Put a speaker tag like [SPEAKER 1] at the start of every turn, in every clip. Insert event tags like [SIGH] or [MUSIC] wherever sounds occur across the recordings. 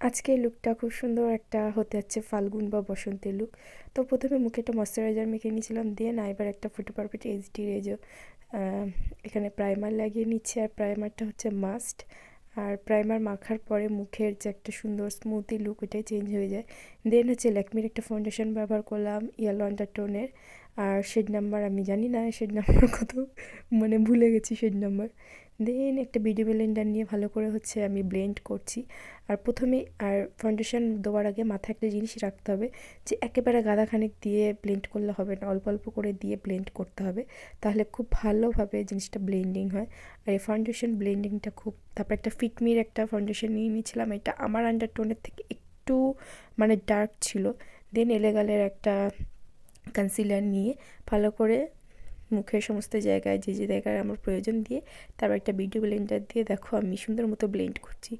[SPEAKER 1] আজকে লুকটা খুব সুন্দর একটা হতে যাচ্ছে ফাল্গুন বা বসন্তের লুক। তো প্রথমে মুখে একটা ময়শ্চারাইজার মেখে নিয়েছিলাম দিয়ে না এবার একটা ফুটে পারফেক্ট এইচডি রেজো। এখানে প্রাইমার লাগিয়ে নিচ্ছে, আর প্রাইমারটা হচ্ছে মাস্ট। আর প্রাইমার মাখার পরে মুখের যে একটা সুন্দর স্মুথি লুক ওটাই চেঞ্জ হয়ে যায়। দেন হচ্ছে ল্যাকমির একটা ফাউন্ডেশন ব্যবহার করলাম ইয়েলো আন্ডারটোনের আর শেড নাম্বার আমি জানি না শেড নাম্বার [LAUGHS] কত মানে ভুলে গেছি শেড নাম্বার দেন একটা বিউটি ব্লেন্ডার নিয়ে ভালো করে হচ্ছে আমি ব্লেন্ড করছি। আর প্রথমে আর ফাউন্ডেশন দেওয়ার আগে মাথায় একটা জিনিস রাখতে হবে যে একেবারে গাদাখানেক দিয়ে ব্লেন্ড করলে হবে না, অল্প অল্প করে দিয়ে ব্লেন্ড করতে হবে। তাহলে খুব ভালোভাবে জিনিসটা ব্লেন্ডিং হয়। আর এই ফাউন্ডেশন ব্লেন্ডিংটা খুব, তারপর একটা ফিটমির একটা ফাউন্ডেশন নিয়ে নিয়েছিলাম। এটা আমার আন্ডারটোনের থেকে একটু মানে ডার্ক ছিল। দেন এলেগালের একটা কনসিলার নিয়ে ভালো করে মুখের সমস্ত জায়গায় যে যে জায়গায় আমার প্রয়োজন দিয়ে তারপর একটা বিউটি ব্লেন্ডার দিয়ে দেখো আমি সুন্দর মতো ব্লেন্ড করছি।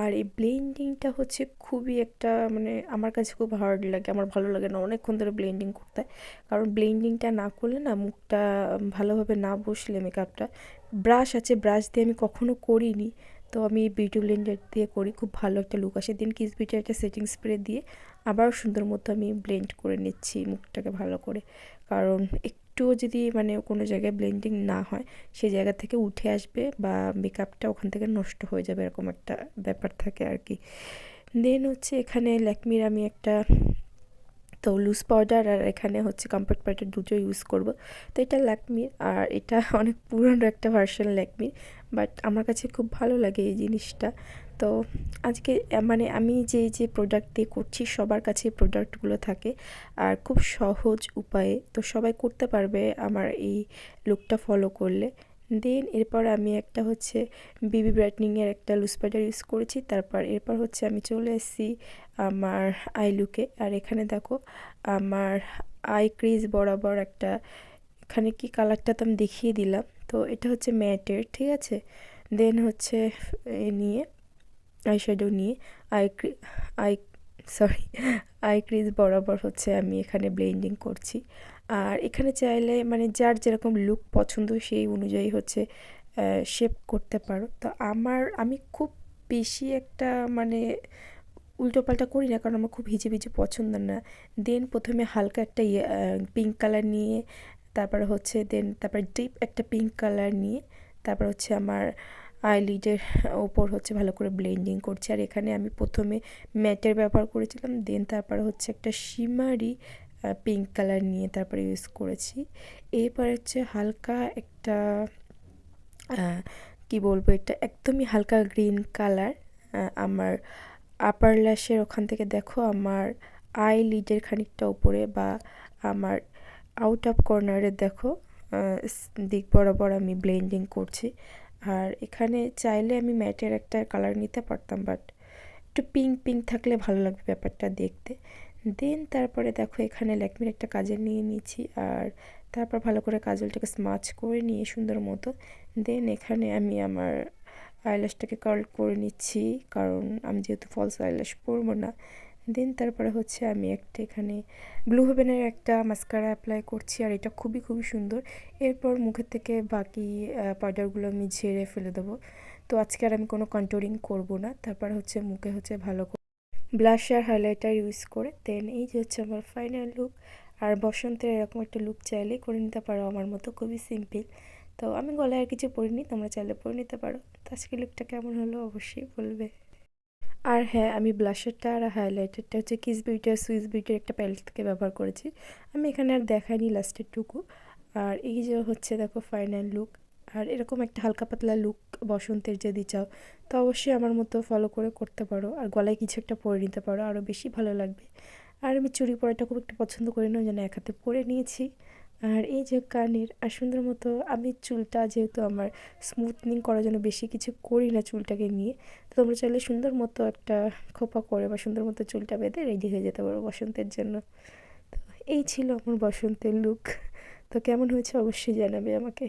[SPEAKER 1] আর এই ব্লেন্ডিংটা হচ্ছে খুবই একটা মানে আমার কাছে খুব হার্ড লাগে, আমার ভালো লাগে না অনেকক্ষণ ধরে ব্লেন্ডিং করতে। কারণ ব্লেন্ডিংটা না করলে না মুখটা ভালোভাবে না বসলে মেকআপটা ব্রাশ আছে ব্রাশ দিয়ে আমি কখনো করিনি। তো আমি বিউটি ব্লেন্ডার দিয়ে করি, খুব ভালো একটা লুক আসে। দিন কিস বিউটি একটা সেটিং স্প্রে দিয়ে আবার সুন্দর মতো আমি ব্লেন্ড করে নিচ্ছি মুখটাকে ভালো করে। কারণ একটুও যদি মানে কোনো জায়গায় ব্লেন্ডিং না হয়, সেই জায়গা থেকে উঠে আসবে বা মেকআপটা ওখান থেকে নষ্ট হয়ে যাবে এরকম একটা ব্যাপার থাকে আর কি দেন হচ্ছে এখানে ল্যাকমির আমি একটা, তো লুজ পাউডার আর এখানে হচ্ছে কম্পাক্ট পাউডার দুটো ইউজ করব। তো এটা ল্যাকমির আর এটা অনেক পুরনো একটা ভার্সন ল্যাকমির বাট আমার কাছে খুব ভালো লাগে এই জিনিসটা। তো আজকে মানে আমি যে যে প্রোডাক্ট দিয়ে করছি সবার কাছে প্রোডাক্টগুলো থাকে আর খুব সহজ উপায়ে তো সবাই করতে পারবে আমার এই লুকটা ফলো করলে। দেন এরপর আমি একটা হচ্ছে বিবি ব্রাইটনিংয়ের একটা লুজ পাউডার ইউজ করেছি, তারপর এরপর হচ্ছে আমি চলে এসেছি আমার আই লুকে আর এখানে দেখো আমার আই ক্রিজ বরাবর একটা, এখানে কি কালারটা তো আমি দেখিয়ে দিলাম। তো এটা হচ্ছে ম্যাটের ঠিক আছে? দেন হচ্ছে এ নিয়ে আই শ্যাডো নিয়ে eye eye sorry eye crease বরাবর হচ্ছে আমি এখানে ব্লেন্ডিং করছি। আর এখানে চাইলে মানে যার যেরকম লুক পছন্দ সেই অনুযায়ী হচ্ছে শেপ করতে পারো। তো আমার, আমি খুব বেশি একটা মানে উল্টোপাল্টা করি না, কারণ আমার খুব হিজি ভিজি পছন্দ না। দেন প্রথমে হালকা একটা ইয়ে পিঙ্ক কালার নিয়ে, তারপরে হচ্ছে দেন তারপর ডিপ একটা পিঙ্ক কালার নিয়ে, তারপর হচ্ছে আমার আইলিডের ওপর হচ্ছে ভালো করে ব্লেন্ডিং করছি। আর এখানে আমি প্রথমে ম্যাটের ব্যবহার করেছিলাম দেন তারপরে হচ্ছে একটা শিমারি পিঙ্ক কালার নিয়ে তারপরে ইউজ করেছি। এরপর হচ্ছে হালকা একটা কি বলব এটা, একদমই হালকা গ্রিন কালার আমার আপার ল্যাশের ওখান থেকে দেখো, আমার আই লিডের খানিকটা উপরে বা আমার আউট অফ কর্নারে দেখো দিক বরাবর আমি ব্লেন্ডিং করছি। আর এখানে চাইলে আমি ম্যাটের একটা কালার নিতে পারতাম বাট একটু পিঙ্ক পিঙ্ক থাকলে ভালো লাগবে ব্যাপারটা দেখতে। দেন তারপরে দেখো এখানে ল্যাকমির একটা কাজল নিয়ে নিয়েছি, আর তারপর ভালো করে কাজলটাকে স্মাচ করে নিয়ে সুন্দর মতো। দেন এখানে আমি আমার আইল্যাশটাকে কার্ল করে নিচ্ছি, কারণ আমি যেহেতু ফলস আইল্যাশ পরবো না দেন তারপরে হচ্ছে আমি একটা এখানে ব্লু হেভেনের একটা মাস্কারা অ্যাপ্লাই করছি, আর এটা খুবই খুবই সুন্দর। এরপর মুখের থেকে বাকি পাউডারগুলো আমি ঝেড়ে ফেলে দেবো। তো আজকে আর আমি কোনো কন্ট্রোলিং করব না। তারপর হচ্ছে মুখে হচ্ছে ভালো ব্লাশ আর হাইলাইটার ইউজ করে দেন এই যে হচ্ছে আমার ফাইনাল লুক আর বসন্তের এরকম একটা লুক চাইলেই করে নিতে পারো আমার মতো, খুবই সিম্পল তো আমি গলায় আর কিছু পরিনি, তোমরা চাইলে পরে নিতে পারো। তো আজকে লুকটা কেমন হলো অবশ্যই বলবে। আর হ্যাঁ আমি ব্লাশারটা আর হাইলাইটারটা হচ্ছে কিস বিউটি আর সুইস বিউটির একটা প্যালেট থেকে ব্যবহার করেছি। আমি এখানে আর দেখাইনি লাস্টের টুকু আর এই যে হচ্ছে দেখো ফাইনাল লুক আর এরকম একটা হালকা পাতলা লুক বসন্তের যদি চাও, তো অবশ্যই আমার মতো ফলো করে করতে পারো। আর গলায় কিছু একটা পরে নিতে পারো আরও বেশি ভালো লাগবে। আর আমি চুড়ি পরাটা খুব একটা পছন্দ করি না যেন এক হাতে পরে নিয়েছি। আর এই যে কানের আর সুন্দর মতো আমি চুলটা যেহেতু আমার স্মুথনিং করার জন্য বেশি কিছু করি না চুলটাকে নিয়ে, তো তোমরা চাইলে সুন্দর মতো একটা খোপা করে বা সুন্দর মতো চুলটা বেঁধে রেডি হয়ে যেতে পারো বসন্তের জন্য। তো এই ছিল আমার বসন্তের লুক তো কেমন হয়েছে অবশ্যই জানাবে আমাকে।